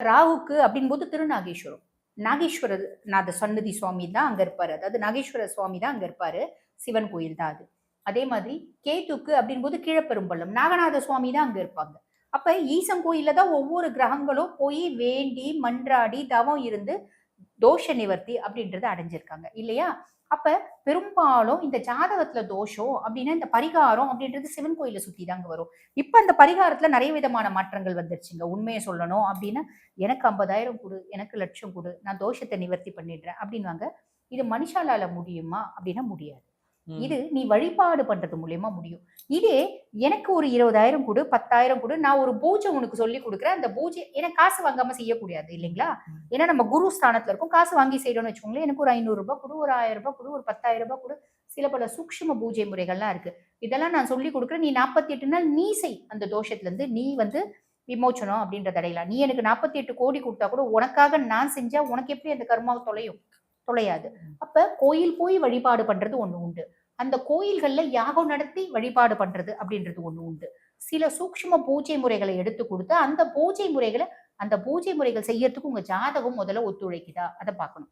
ராகுக்கு அப்படின்போது திருநாகேஸ்வரம். நாகேஸ்வர நாத சன்னதி சுவாமி தான் அங்க இருப்பாரு. அதாவது நாகேஸ்வர சுவாமி தான் அங்க இருப்பாரு. சிவன் கோயில் தான் அது. அதே மாதிரி கேத்துக்கு அப்படின்போது கீழப்பெரும்பள்ளம் நாகநாத சுவாமி தான் அங்க இருப்பாங்க. அப்ப ஈசன் கோயிலில் தான் ஒவ்வொரு கிரகங்களும் போய் வேண்டி மன்றாடி தவம் இருந்து தோஷ நிவர்த்தி அப்படின்றத அடைஞ்சிருக்காங்க. இல்லையா? அப்ப பெரும்பாலும் இந்த ஜாதகத்துல தோஷம் அப்படின்னா இந்த பரிகாரம் அப்படின்றது சிவன் கோயிலை சுத்தி தாங்க வரும். இப்ப அந்த பரிகாரத்துல நிறைய விதமான மாற்றங்கள் வந்துருச்சுங்க. உண்மையை சொல்லணும் அப்படின்னா எனக்கு ஐம்பதாயிரம் கொடு எனக்கு லட்சம் கொடு நான் தோஷத்தை நிவர்த்தி பண்ணிடுறேன் அப்படின்வாங்க இது மனுஷாலால முடியுமா? அப்படின்னா முடியாது. இது நீ வழிபாடு பண்றது மூலியமா முடியும். இதே எனக்கு ஒரு இருபதாயிரம் கொடு பத்தாயிரம் கொடு நான் ஒரு பூஜை உனக்கு சொல்லி கொடுக்குறேன். அந்த பூஜை எனக்கு காசு வாங்காம செய்யக்கூடாது இல்லைங்களா. ஏன்னா நம்ம குரு ஸ்தானத்துல இருக்கும். காசு வாங்கி செய்யணும்னு வச்சுக்கோங்களேன். எனக்கு ஒரு ஐநூறு ரூபாய் கொடு ஒரு ஆயிரம் ரூபாய் கொடு ஒரு பத்தாயிரம் ரூபாய் கொடு. சில பல சூக்ஷ்ம பூஜை முறைகள்லாம் இருக்கு. இதெல்லாம் நான் சொல்லி கொடுக்குறேன். நீ நாற்பத்தி எட்டு நாள் நீ செய். அந்த தோஷத்துல இருந்து நீ வந்து விமோச்சனம் அப்படின்றத அடையலாம். நீ எனக்கு நாற்பத்தி எட்டு கோடி கொடுத்தா கூட உனக்காக நான் செஞ்சா உனக்கு எப்படி அந்த கர்மா தொலையும்? தொலையாது. அப்ப கோயில் போய் வழிபாடு பண்றது ஒண்ணு உண்டு. அந்த கோயில்கள்ல யாகம் நடத்தி வழிபாடு பண்றது அப்படின்றது ஒண்ணு உண்டு. சில சூக்ஷ்ம பூஜை முறைகளை எடுத்து கொடுத்து அந்த பூஜை முறைகளை அந்த பூஜை முறைகள் செய்யறதுக்கு உங்க ஜாதகம் முதல்ல ஒத்துழைக்குதா? அதை பார்க்கணும்.